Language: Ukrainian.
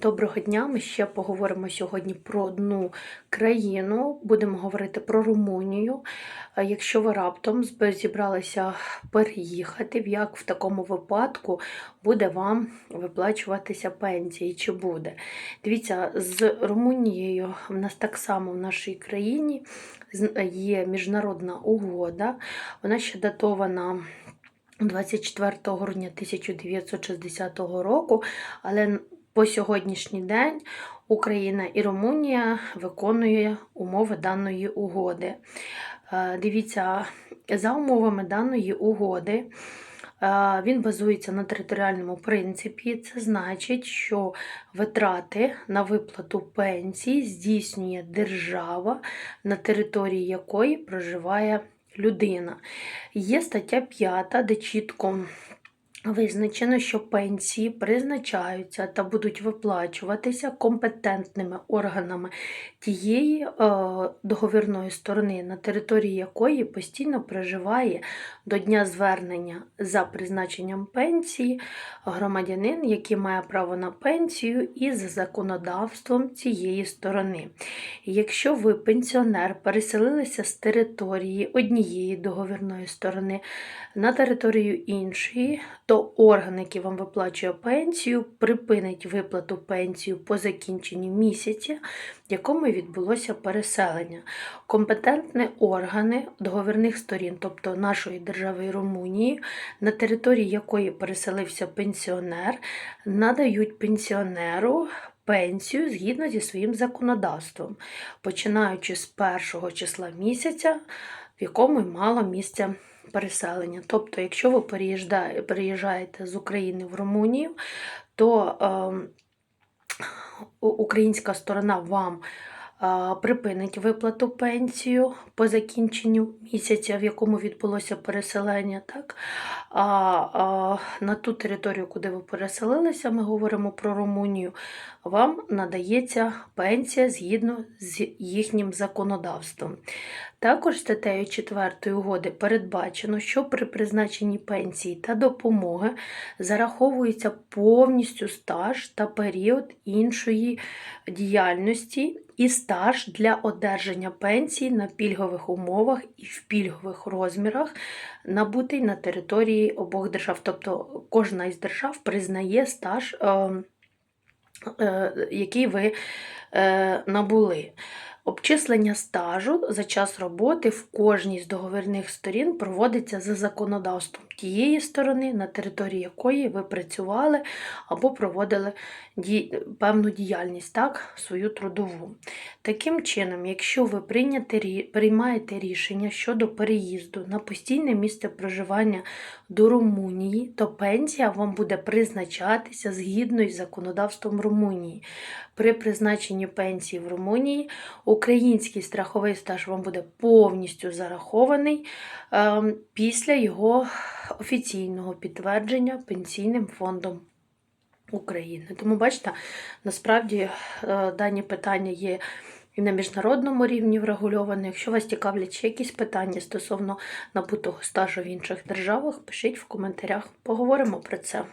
Доброго дня! Ми ще поговоримо сьогодні про одну країну. Будемо говорити про Румунію. Якщо ви раптом зібралися переїхати, як в такому випадку буде вам виплачуватися пенсії? Чи буде? Дивіться, з Румунією в нас так само в нашій країні є міжнародна угода. Вона ще датована. 24 грудня 1960 року, але по сьогоднішній день Україна і Румунія виконує умови даної угоди. Е, Дивіться, за умовами даної угоди. е, Він базується на територіальному принципі. Це значить, що витрати на виплату пенсії здійснює держава, на території якої проживає людина. Є стаття 5, де чітко визначено, що пенсії призначаються та будуть виплачуватися компетентними органами тієї е, договірної сторони, на території якої постійно проживає до дня звернення за призначенням пенсії громадянин, який має право на пенсію із законодавством цієї сторони. Якщо ви пенсіонер переселилися з території однієї договірної сторони на територію іншої, то орган, який вам виплачує пенсію, припинить виплату пенсію по закінченні місяця, в якому відбулося переселення. Компетентні органи договірних сторін, тобто нашої держави Румунії, на території якої переселився пенсіонер, надають пенсіонеру пенсію згідно зі своїм законодавством, починаючи з першого числа місяця, в якому й мало місця переселення. Тобто, якщо ви переїжджаєте, з України в Румунію, то е, українська сторона вам припинить виплату пенсію по закінченню місяця, в якому відбулося переселення. Так? А, а на ту територію, куди ви переселилися, ми говоримо про Румунію, вам надається пенсія згідно з їхнім законодавством. Також статтею 4 угоди передбачено, що при призначенні пенсії та допомоги зараховується повністю стаж та період іншої діяльності і стаж для одержання пенсії на пільгових умовах і в пільгових розмірах, набутий на території обох держав. Тобто кожна із держав признає стаж, е, е, який ви е, набули. Обчислення стажу за час роботи в кожній з договірних сторін проводиться за законодавством тієї сторони, на території якої ви працювали або проводили певну діяльність, так, свою трудову. Таким чином, якщо ви приймаєте рішення щодо переїзду на постійне місце проживання до Румунії, то пенсія вам буде призначатися згідно із законодавством Румунії. При призначенні пенсії в Румунії український страховий стаж вам буде повністю зарахований ем, після його офіційного підтвердження Пенсійним фондом України. Тому бачите, насправді е, дані питання є і на міжнародному рівні врегульовані. Якщо вас цікавлять ще якісь питання стосовно набутого стажу в інших державах, пишіть в коментарях, поговоримо про це.